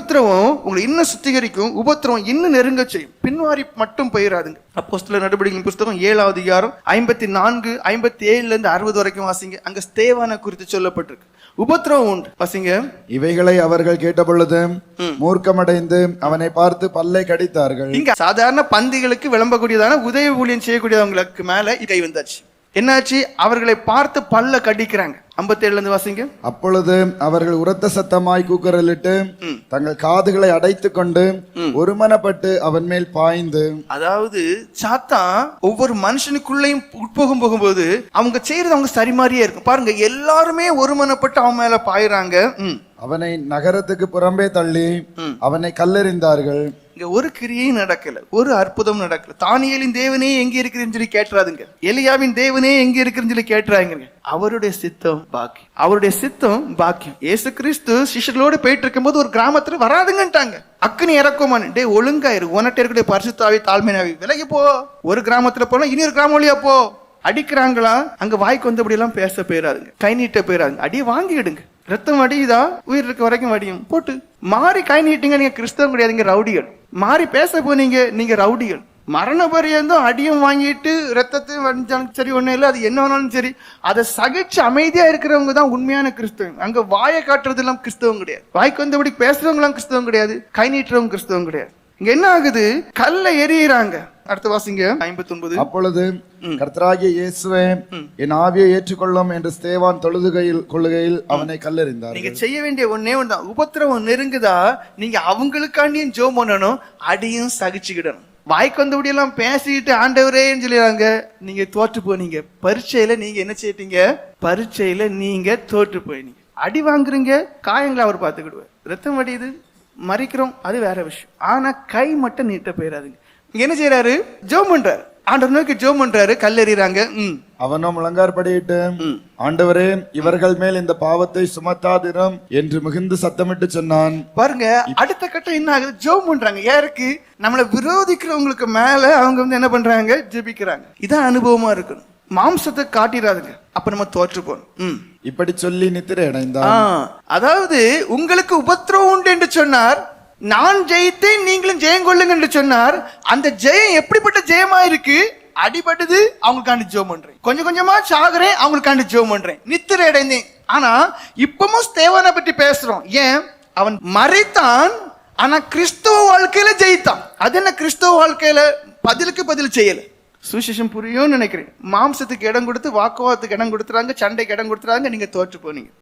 உபத்திரவம் உங்களை இன்னும் சுத்திகரிக்கும். உபத்திரவம் இன்னும் நெருங்க செய்யும். பின்வாரி மட்டும் போயிடாதுங்க அப்போஸ்தல நடவடிக்கையின் புஸ்தகம் ஏழாவது அதிகாரம் ஐம்பத்தி நான்கு ஐம்பத்தி ஏழுல இருந்து அறுபது வரைக்கும் வாசிங்க. அங்க ஸ்தேவான குறித்து சொல்லப்பட்டிருக்கு. உபத்திரவம் உண்டு. வாசிங்க. இவைகளை அவர்கள் கேட்டபொழுது மூர்க்கமடைந்து அவனை பார்த்து பல்லை கடித்தார்கள். இங்க சாதாரண பந்திகளுக்கு விளம்பக்கூடியதான உதவி ஊழியம் செய்யக்கூடியவங்களுக்கு மேல கை வந்தாச்சு. என்னாச்சு? அவர்களை பார்த்து பல்ல கடிக்கிறாங்க. ஐம்பத்தி ஏழுல இருந்து வாசிங்க. அப்பொழுது அவர்கள் உரத்த சத்தமாய் கூக்குரலிட்டு தங்கள் காதுகளை அடைத்துக் கொண்டு ஒருமனப்பட்டு அவன் மேல் பாய்ந்து. அதாவது சாத்தான் ஒவ்வொரு மனுஷனுக்குள்ளேயும் உட்போகும் போகும்போது அவங்க செய்யறது அவங்க சரி மாதிரியே இருக்கும். பாருங்க எல்லாருமே ஒருமனப்பட்டு அவன் மேல பாயுறாங்க. அவனை நகரத்துக்கு புறம்பே தள்ளி அவனை கல்லெறிந்தார்கள். இங்க ஒரு கிரியையும் நடக்கல ஒரு அற்புதம் நடக்கல. தானியலின் தேவனே எங்க இருக்கிறேன்னு சொல்லி கேட்டுறாதுங்க எலியாவின் தேவனே எங்க இருக்கிறேன்னு சொல்லி கேட்டுறாங்க அவருடைய சித்தம் பாக்கியம் அவருடைய சித்தம் பாக்கியம் இயேசு கிறிஸ்து சிஷ்யர்களோடு போயிட்டு இருக்கும்போது ஒரு கிராமத்துல வராதுங்கன்ட்டாங்க. அக்குனி இறக்குமான் டே ஒழுங்காயிரு இரு. உனட்டு இருக்கக்கூடிய பரிசுத்தாவி தாழ்மையாவி விலகி போ. ஒரு கிராமத்துல போனா இனி ஒரு கிராமம் வழியா போ. அடிக்கிறாங்களா? அங்க வாய்க்கு வந்தபடி எல்லாம் பேச போயிடாதுங்க கை நீட்ட போயிடாதுங்க அடியை வாங்கிடுங்க. ரத்தம் வடியுதா உயிர் இருக்க வரைக்கும் வடியும் போட்டு. மாறி கை நீட்டிங்க நீங்க கிறிஸ்தவம் கிடையாதுங்க ரவுடிகள். மாறி பேச போனீங்க நீங்க ரவுடிகள். மரண பரியந்தம் அடியும் வாங்கிட்டு ரத்தத்தையும் வந்தாலும் சரி ஒன்றும் இல்லை அது என்ன வேணாலும் சரி அதை சகிச்சு அமைதியா இருக்கிறவங்க தான் உண்மையான கிறிஸ்தவம் அங்க வாயை காட்டுறதெல்லாம் கிறிஸ்தவம் கிடையாது. வாய்க்கு வந்தபடி பேசுறவங்களாம் கிறிஸ்தவம் கிடையாது. கை நீட்டுறவங்க கிறிஸ்தவம் கிடையாது. இங்க என்ன ஆகுது? கல்ல எரியிறாங்க அடுத்த வாசிங்க ஐம்பத்தி ஒன்பது அப்பொழுது கர்த்தராகிய இயேசுவே என் ஆவியை ஏற்றுக்கொள்ளும் என்று ஸ்தேவான் தொழுதுகையில் கொள்ளுகையில் அவனை கல்லெறிந்தார்கள். நீங்க செய்ய வேண்டிய ஒண்ணே ஒண்ணுதான் உபத்திரவம் நெருங்குதா நீங்க அவங்களுக்காண்டியும் ஜோம் பண்ணணும் அடியும் சகிச்சுக்கிடணும். வாய்க்கு வந்தபடி எல்லாம் பேசிட்டு ஆண்டவரேன்னு சொல்லிடுறாங்க. நீங்க தோற்று போனீங்க. பரீட்சையில நீங்க என்ன செய்யிட்டீங்க? பரீட்சையில நீங்க தோற்று போயினீங்க. அடி வாங்குறீங்க. காயங்களை அவர் பார்த்துக்கிடுவார். ரத்தம் வடியுது. மறிக்கிறோம் அது வேற விஷயம். ஆனா கை மட்டும் நீட்ட போயிடாதுங்க என்ன செய்யறாரு ஜோம் பண்றாரு. ஆண்டவர் நோக்கி ஜோம் பண்றாரு கல்லெறிறாங்க. அவனோ முழங்கார்படியிட்டு ஆண்டவரே இவர்கள் மேல் இந்த பாவத்தை சுமத்தாதிரம் என்று மிகுந்து சத்தமிட்டு சொன்னான். பாருங்க அடுத்த கட்டம் என்ன ஆகுது? ஜெபம் பண்றாங்க. யாருக்கு? நம்மளை விரோதிக்கிறவங்களுக்கு மேல அவங்க வந்து என்ன பண்றாங்க? ஜெபிக்கிறாங்க. இதான் அனுபவமா இருக்கணும். மாம்சத்தை காட்டிடாதுங்க அப்ப நம்ம தோற்று போகணும். இப்படி சொல்லி நித்திரை அடைந்தான். ஆ, அதாவது உங்களுக்கு உபத்திரவம் உண்டு சொன்னார் நான் ஜெயித்தேன் நீங்களும் ஜெயம் கொள்ளுங்க என்று சொன்னார். அந்த ஜெயம் எப்படிப்பட்ட ஜெயமா இருக்கு அடிபட்டது அவங்களுக்காண்டி ஜோம் பண்றேன். கொஞ்சம் கொஞ்சமா சாகுறேன் அவங்களுக்காண்டி ஜோம் பண்றேன். நித்திரை அடைந்தேன் ஆனா இப்பவும் தேவனை பற்றி பேசுறோம். ஏன்? அவன் மறைத்தான் ஆனா கிறிஸ்துவ வாழ்க்கையில ஜெயித்தான். அது என்ன கிறிஸ்துவ வாழ்க்கையில? பதிலுக்கு பதில் செய்யல. சுவிசேஷம் புரியும்னு நினைக்கிறேன். மாம்சத்துக்கு இடம் கொடுத்து வாக்குவாதத்துக்கு இடம் கொடுத்துறாங்க சண்டைக்கு இடம் கொடுத்துறாங்க நீங்க தோற்று போனீங்க.